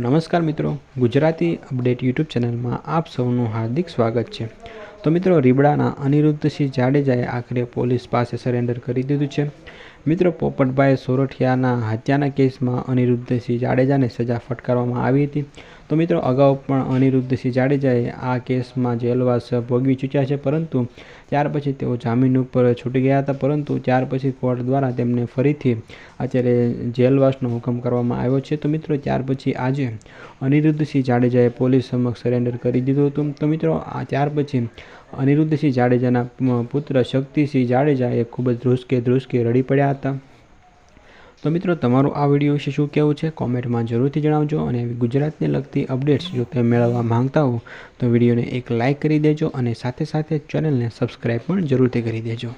નમસ્કાર મિત્રો. Gujarati update YouTube ચેનલમાં આપ સૌનું હાર્દિક સ્વાગત છે. તો મિત્રો, રીબડાના અનિરુદ્ધસિંહ જાડેજાએ આખરે પોલીસ પાસે સરેન્ડર કરી દીધું છે. મિત્રો પોપટભાઈ સોરઠિયાના હત્યાના કેસમાં અનિરુદ્ધસિંહ જાડેજાને સજા ફટકારવામાં આવી હતી. તો મિત્રો અગાઉ પણ અનિરુદ્ધસિંહ જાડેજાએ આ કેસમાં જેલવાસ ભોગવી ચૂક્યા છે, પરંતુ ત્યાર પછી તેઓ જામીન ઉપર છૂટી ગયા હતા. પરંતુ ત્યાર પછી કોર્ટ દ્વારા તેમને ફરીથી અત્યારે જેલવાસનો હુકમ કરવામાં આવ્યો છે. તો મિત્રો ત્યાર પછી આજે અનિરુદ્ધસિંહ જાડેજાએ પોલીસ સમક્ષ સરેન્ડર કરી દીધું હતું. તો મિત્રો આ ત્યાર પછી અનિરુદ્ધસિંહ જાડેજાના પુત્ર શક્તિસિંહ જાડેજાએ ખૂબ જ ધ્રુસકે ધ્રુસકે રડી પડ્યા હતા. તો મિત્રો, તમારું આ વીડિયો વિશે શું કહેવું છે? કોમેન્ટમાં જરૂરથી જણાવજો અને ગુજરાતને લગતી અપડેટ્સ જો તમે મેળવવા માંગતા હો, તો વિડીયોને એક લાઇક કરી દેજો અને સાથે સાથે ચેનલને સબસ્ક્રાઈબ પણ જરૂરથી કરી દેજો.